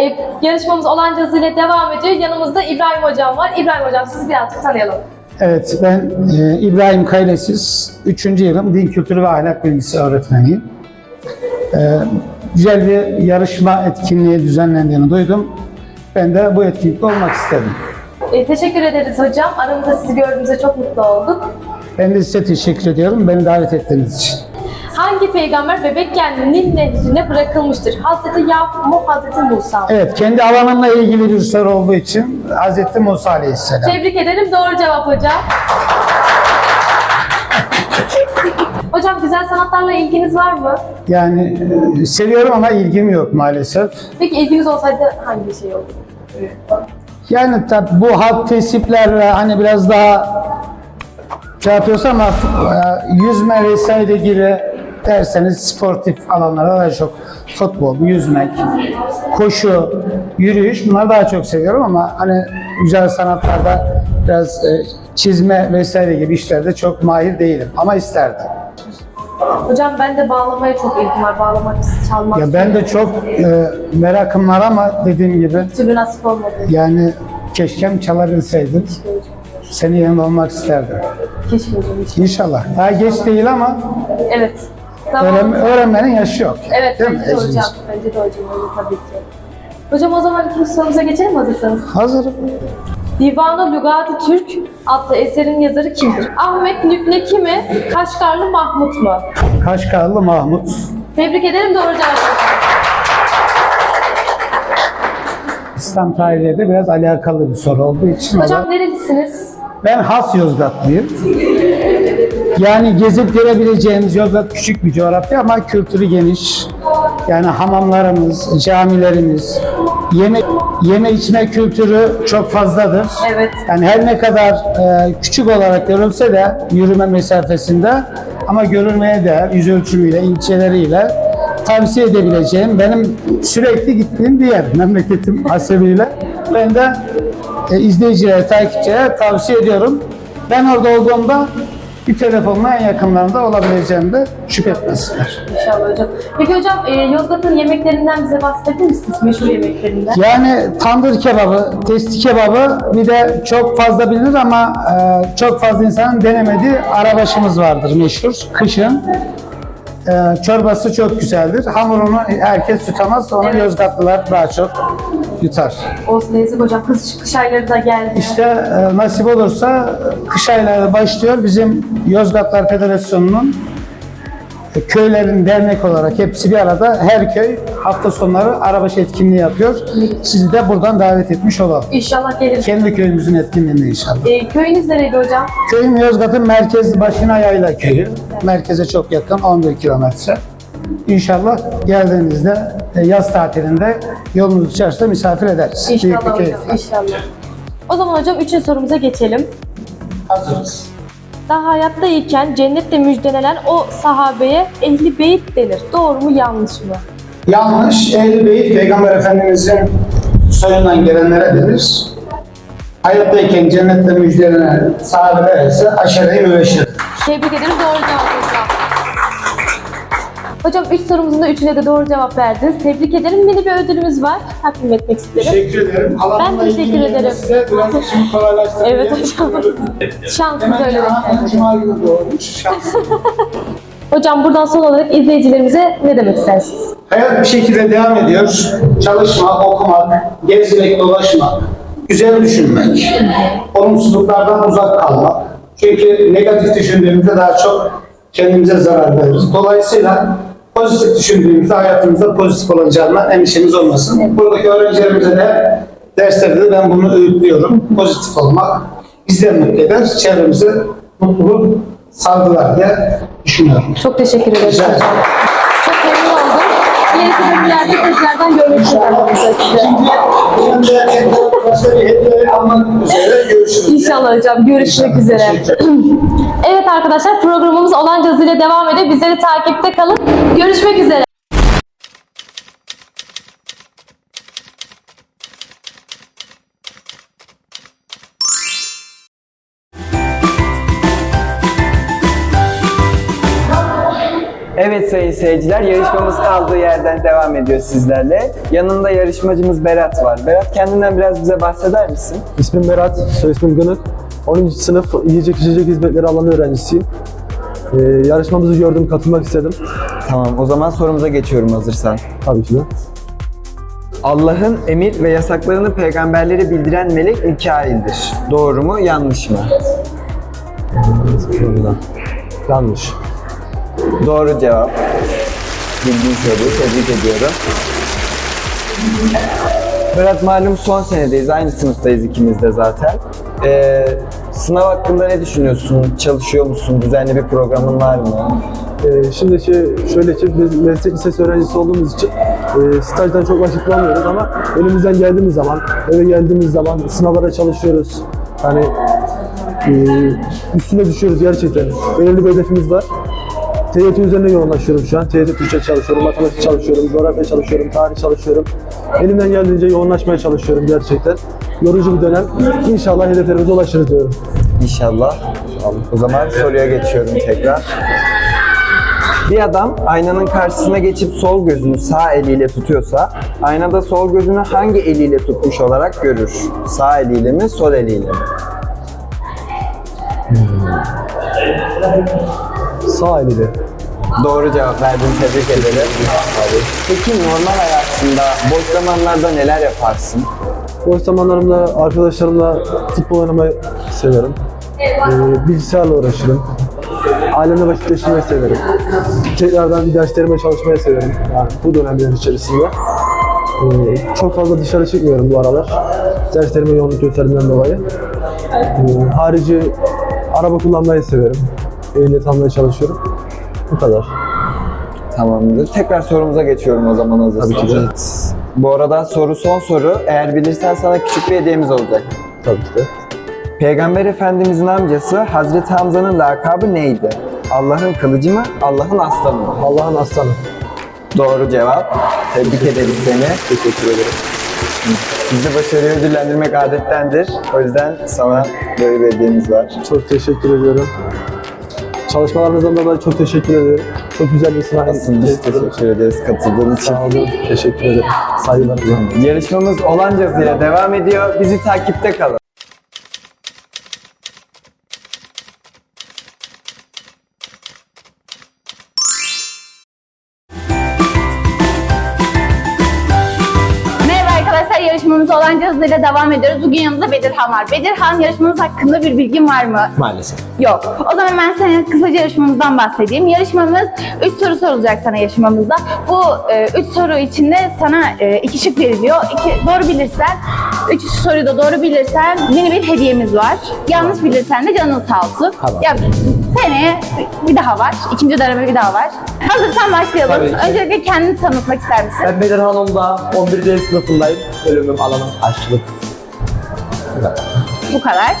e, yarışmamız olan ile devam ediyor. Yanımızda İbrahim Hocam var. İbrahim Hocam sizi birazcık tanıyalım. Evet, ben e, İbrahim Kaylesiz, 3. yılım Din Kültürü ve Ahlak Bilgisi öğretmeniyim. E, güzel bir yarışma etkinliği düzenlendiğini duydum. Ben de bu etkinlikte olmak istedim. E, teşekkür ederiz hocam. Aramızda sizi gördüğümüzde çok mutlu olduk. Ben de size teşekkür ediyorum beni davet ettiğiniz için. Hangi peygamber bebekken Nil nehrine bırakılmıştır? Hazreti Yakup mu, Hazreti Musa mı? Evet, kendi alanımla ilgili bir soru olduğu için Hz. Musa Aleyhisselam. Tebrik ederim. Doğru cevap hocam. hocam güzel sanatlarla ilginiz var mı? Yani e, seviyorum ama ilgim yok maalesef. Peki ilginiz olsaydı hangi şey olurdu? Yani tabi bu halk tesipler hani biraz daha şey yapıyorsa ama e, yüzme vesaire gibi derseniz sportif alanlara daha çok futbol, yüzmek, koşu, yürüyüş bunları daha çok seviyorum ama hani güzel sanatlarda biraz e, çizme vesaire gibi işlerde çok mahir değilim ama isterdim. Hocam ben de bağlamaya çok ilgim var. Bağlamak, çalmak. Ya ben de çok e, merakım var ama dediğim gibi türlü nasip olmadı. yani keşkem çalabilseydim senin yanında olmak isterdim. Keşke hocam. İnşallah. Daha geç değil ama Evet. Tamam. öğren, öğrenmenin yaşı yok. Evet Değil mi? bence de hocam. Bence de hocam öyle tabii ki. Hocam o zaman ikinci sorumuza geçelim hazırsanız. Hazırım. Divanı Lügat-ı Türk adlı eserin yazarı kimdir? Ahmet Nükneki mi? Kaşgarlı Mahmut mu? Kaşgarlı Mahmut. Tebrik ederim doğru cevap. İslam tarihiyle de biraz alakalı bir soru olduğu için. Hocam nerelisiniz? Ben has Yozgatlıyım. Yani gezip görebileceğimiz Yozgat küçük bir coğrafya ama kültürü geniş. Yani hamamlarımız, camilerimiz, yeme yeme içme kültürü çok fazladır. Evet. Yani her ne kadar e, küçük olarak görülse de yürüme mesafesinde ama görülmeye değer yüz ölçümüyle, ilçeleriyle tavsiye edebileceğim benim sürekli gittiğim bir yer memleketim hasebiyle. Ben de e, izleyicilere, takipçilere tavsiye ediyorum. Ben orada olduğumda bir telefonla en yakınlarında olabileceğim de şüphe etmesinler. İnşallah hocam. Peki hocam e, Yozgat'ın yemeklerinden bize bahsedebilir misiniz? Meşhur yemeklerinden. Yani tandır kebabı, testi kebabı bir de çok fazla bilinir ama e, çok fazla insanın denemediği arabaşımız vardır meşhur. Kışın e, çorbası çok güzeldir. Hamurunu herkes tutamaz, onu Evet. Yozgatlılar daha çok yutar. Olsun Ezgi hocam. Kış, kış ayları da geldi. İşte e, nasip olursa kış ayları başlıyor. Bizim Yozgatlar Federasyonu'nun köylerin dernek olarak hepsi bir arada her köy hafta sonları arabaşı etkinliği yapıyor. Sizi de buradan davet etmiş olalım. İnşallah gelir. Kendi köyümüzün etkinliğinde inşallah. E, köyünüz nereydi hocam? Köyüm Yozgat'ın merkez başına yayla köyü. Merkeze çok yakın 11 kilometre. İnşallah geldiğinizde e, yaz tatilinde yolunuz düşerse misafir ederiz. Büyük İnşallah hocam. İnşallah. O zaman hocam üçüncü sorumuza geçelim. Hazırız. Daha hayattayken cennetle müjdelenen o sahabeye ehli beyt denir. Doğru mu yanlış mı? Yanlış. Ehl-i Beyt Peygamber Efendimizin soyundan gelenlere denir. Hayattayken cennetle müjdelenen sahabeler ise aşere-i mübeşşir. Tebrik ederim doğru cevap hocam. Hocam üç sorumuzun da üçüne de doğru cevap verdiniz. Tebrik ederim. Mini bir ödülümüz var. Takdim etmek isterim. Teşekkür ederim. Ben teşekkür ederim. Size biraz işimi kolaylaştırdı. Evet hocam. Şansınız Hemen öyle bekler. Cuma günü doğmuş. Şanslı. Hocam buradan son olarak izleyicilerimize ne demek istersiniz? Hayat bir şekilde devam ediyor. Çalışmak, okumak, gezmek, dolaşmak, güzel düşünmek, olumsuzluklardan uzak kalmak. Çünkü negatif düşündüğümüzde daha çok kendimize zarar veririz. Dolayısıyla pozitif düşündüğümüzde hayatımızda pozitif olacağından endişemiz olmasın. Buradaki öğrencilerimize de derslerde de ben bunu öğütlüyorum. Pozitif olmak bizleri mutlu eder, çevremize mutluluk salgılar diye düşünüyorum. Çok teşekkür ederim Rica ederim. Çok memnun oldum. Diğer bölümlerde tekrardan arkadaşlar size. Benim de başka bir hediye almak üzere görüşürüz. İnşallah hocam. Görüşmek üzere. Evet arkadaşlar programımız olan ile devam ediyor. Bizleri takipte kalın. Görüşmek üzere. Evet sayın seyirciler, yarışmamız kaldığı yerden devam ediyor sizlerle. Yanında yarışmacımız Berat var. Berat kendinden biraz bize bahseder misin? İsmim Berat, soy ismim Gınık. 10. sınıf yiyecek içecek hizmetleri alanı öğrencisiyim. Ee, yarışmamızı gördüm, katılmak istedim. Tamam, o zaman sorumuza geçiyorum hazırsan. Tabii ki de. Allah'ın emir ve yasaklarını peygamberlere bildiren melek Mikail'dir. Doğru mu, yanlış mı? Şuradan. Yanlış. Doğru cevap. Bildiğin soruyu tebrik ediyorum. Berat malum son senedeyiz. Aynı sınıftayız ikimiz de zaten. Ee, sınav hakkında ne düşünüyorsun? Çalışıyor musun? Düzenli bir programın var mı? Ee, şimdi şey, şöyle ki biz meslek lisesi öğrencisi olduğumuz için e, stajdan çok vakit ama önümüzden geldiğimiz zaman, eve geldiğimiz zaman sınavlara çalışıyoruz. Hani e, üstüne düşüyoruz gerçekten. Belirli bir hedefimiz var. TYT üzerine yoğunlaşıyorum şu an. TYT Türkçe çalışıyorum, matematik çalışıyorum, coğrafya çalışıyorum, tarih çalışıyorum. Elimden geldiğince yoğunlaşmaya çalışıyorum gerçekten. Yorucu bir dönem. İnşallah hedeflerimize ulaşırız diyorum. İnşallah. O zaman soruya geçiyorum tekrar. Bir adam aynanın karşısına geçip sol gözünü sağ eliyle tutuyorsa, aynada sol gözünü hangi eliyle tutmuş olarak görür? Sağ eliyle mi, sol eliyle mi? Sağ eliyle. Doğru cevap verdin, tebrik ederim. Peki normal hayatında boş zamanlarda neler yaparsın? Boş zamanlarımda arkadaşlarımla futbol oynamayı severim. Ee, bilgisayarla uğraşırım. Ailemle vakit geçirmeyi severim. Tekrardan bir derslerime çalışmayı severim. Yani bu dönemler içerisinde. Ee, çok fazla dışarı çıkmıyorum bu aralar. Derslerime yoğunluk gösterdiğimden dolayı. Ee, harici araba kullanmayı severim. Ehliyet almaya çalışıyorum. Bu kadar. Tamamdır. Tekrar sorumuza geçiyorum o zaman hazırsan. Tabii ki de. Bu arada soru son soru. Eğer bilirsen sana küçük bir hediyemiz olacak. Tabii ki de. Peygamber Efendimizin amcası Hazreti Hamza'nın lakabı neydi? Allah'ın kılıcı mı, Allah'ın aslanı mı? Allah'ın aslanı. Doğru cevap. Tebrik ederiz seni. Teşekkür ederim. Bizi başarıyı ödüllendirmek adettendir. O yüzden sana böyle bir hediyemiz var. Çok teşekkür ediyorum. Çalışmalarınızdan dolayı çok teşekkür ederim. Çok güzel bir sınav. Aslında biz teşekkür ederiz katıldığın için. Sağ olun. Teşekkür ederim. Saygılarımla. Yarışmamız olan ile devam ediyor. Bizi takipte kalın. Yarışmamız olan hızıyla devam ediyoruz. Bugün yanımızda Bedirhan var. Bedirhan, yarışmamız hakkında bir bilgin var mı? Maalesef. Yok. O zaman ben sana kısaca yarışmamızdan bahsedeyim. Yarışmamız 3 soru sorulacak sana yarışmamızda. Bu 3 soru içinde sana 2 şık veriliyor. İki, doğru bilirsen, 3 soruyu da doğru bilirsen yeni bir hediyemiz var. Yanlış bilirsen de canın sağ olsun. Tamam. Ya, seneye bir daha var. İkinci döneme bir daha var. Hazırsan başlayalım. Tabii ki. Öncelikle kendini tanıtmak ister misin? Ben Bedirhan Hanım'da 11. D sınıfındayım. Bölümüm alanım aşçılık. Bu kadar.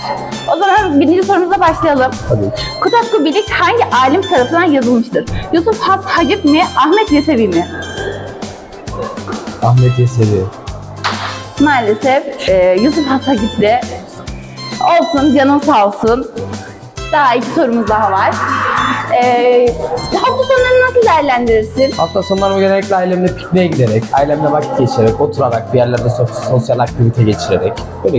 O zaman birinci sorumuza başlayalım. Tabii ki. Kutatku Bilik hangi alim tarafından yazılmıştır? Yusuf Has Hacip mi, Ahmet Yesevi mi? Ahmet Yesevi. Maalesef e, Yusuf Has Hacip'ti. Olsun, canın sağ olsun. Daha iki sorumuz daha var. Hafta sonlarını nasıl değerlendirirsin? Hafta sonlarımı genellikle ailemle pikniğe giderek, ailemle vakit geçirerek, oturarak, bir yerlerde sos- sosyal aktivite geçirerek böyle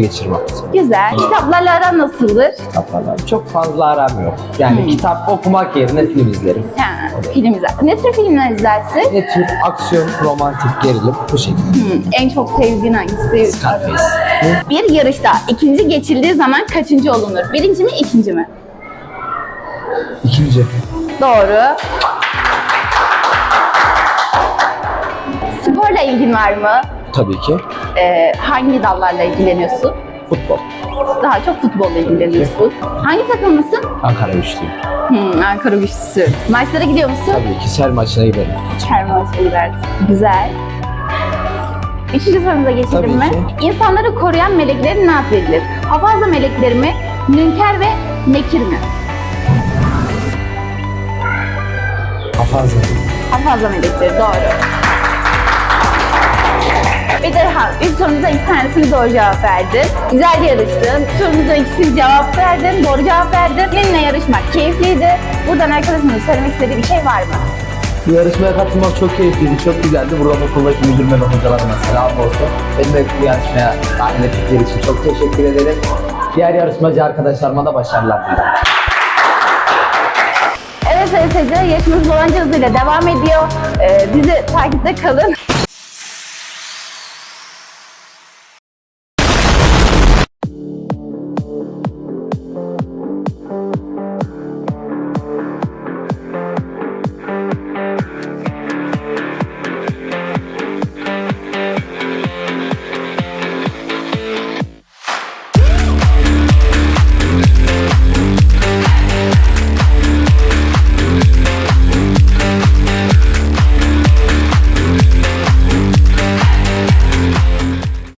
sonu. Güzel. Kitaplarla aran nasıldır? Kitaplarla çok fazla aram yok. Yani kitap okumak yerine film izlerim. Ha, film izler. Ne tür filmler izlersin? Ne tür aksiyon, romantik, gerilim bu şekilde. Hmm, en çok sevdiğin hangisi? Scarface. Bir yarışta ikinci geçildiği zaman kaçıncı olunur? Birinci mi, ikinci mi? İkinci. Doğru. Sporla ilgin var mı? Tabii ki. Ee, hangi dallarla ilgileniyorsun? Futbol. Daha çok futbolla ilgileniyorsun. Hangi takımlısın? Ankara güçlüyüm. Hmm, Ankara güçlüsü. Maçlara gidiyor musun? Tabii ki her maçına giderim. Her maça gidersin. Güzel. Üçüncü sorumuza geçelim Tabii mi? ki. İnsanları koruyan meleklerin ne ad verilir? Hafaza melekleri mi? Münker ve Nekir mi? Afazla. Afazla melekleri doğru. Bedir Han, üç sorumuza iki tanesini doğru cevap verdin. Güzel yarıştın. Sorumuza ikisini cevap verdin, doğru cevap verdin. Seninle yarışmak keyifliydi. Buradan arkadaşımın söylemek istediği bir şey var mı? Bu yarışmaya katılmak çok keyifliydi, çok güzeldi. Buradan okuldaki müdürüme ve hocalarıma selam olsun. Beni de bu yarışmaya dahil ettikleri için çok teşekkür ederim. Diğer yarışmacı arkadaşlarıma da başarılar dilerim. SSC yarışmamız olanca hızıyla devam ediyor. Ee, bizi takipte kalın.